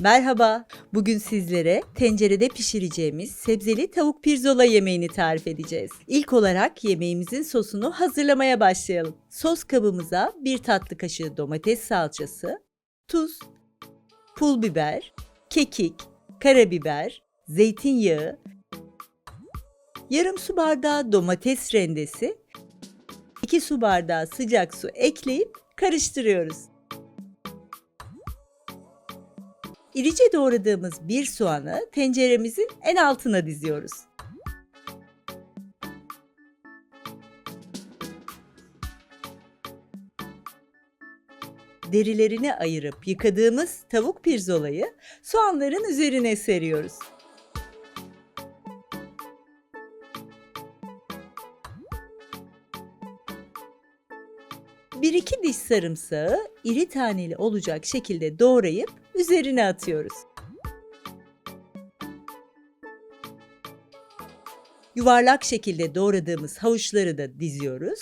Merhaba, bugün sizlere tencerede pişireceğimiz sebzeli tavuk pirzola yemeğini tarif edeceğiz. İlk olarak yemeğimizin sosunu hazırlamaya başlayalım. Sos kabımıza bir tatlı kaşığı domates salçası, tuz, pul biber, kekik, karabiber, zeytinyağı, yarım su bardağı domates rendesi, 2 su bardağı sıcak su ekleyip karıştırıyoruz. İrice doğradığımız bir soğanı tenceremizin en altına diziyoruz. Derilerini ayırıp yıkadığımız tavuk pirzolayı soğanların üzerine seriyoruz. Bir iki diş sarımsağı iri taneli olacak şekilde doğrayıp üzerine atıyoruz. Yuvarlak şekilde doğradığımız havuçları da diziyoruz.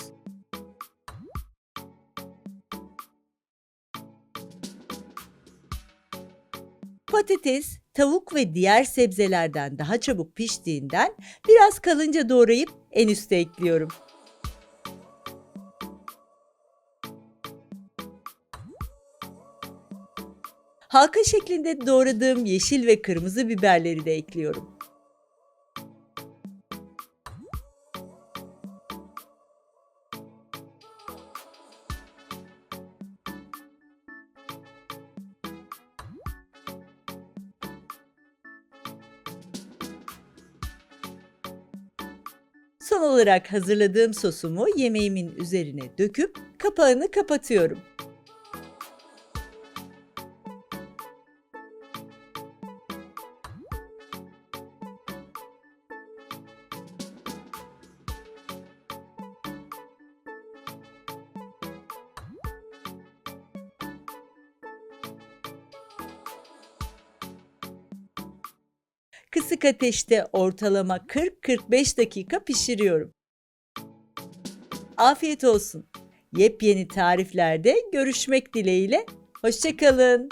Patates, tavuk ve diğer sebzelerden daha çabuk piştiğinden biraz kalınca doğrayıp en üste ekliyorum. Halka şeklinde doğradığım yeşil ve kırmızı biberleri de ekliyorum. Son olarak hazırladığım sosumu yemeğimin üzerine döküp kapağını kapatıyorum. Kısık ateşte ortalama 40-45 dakika pişiriyorum. Afiyet olsun. Yepyeni tariflerde görüşmek dileğiyle. Hoşçakalın.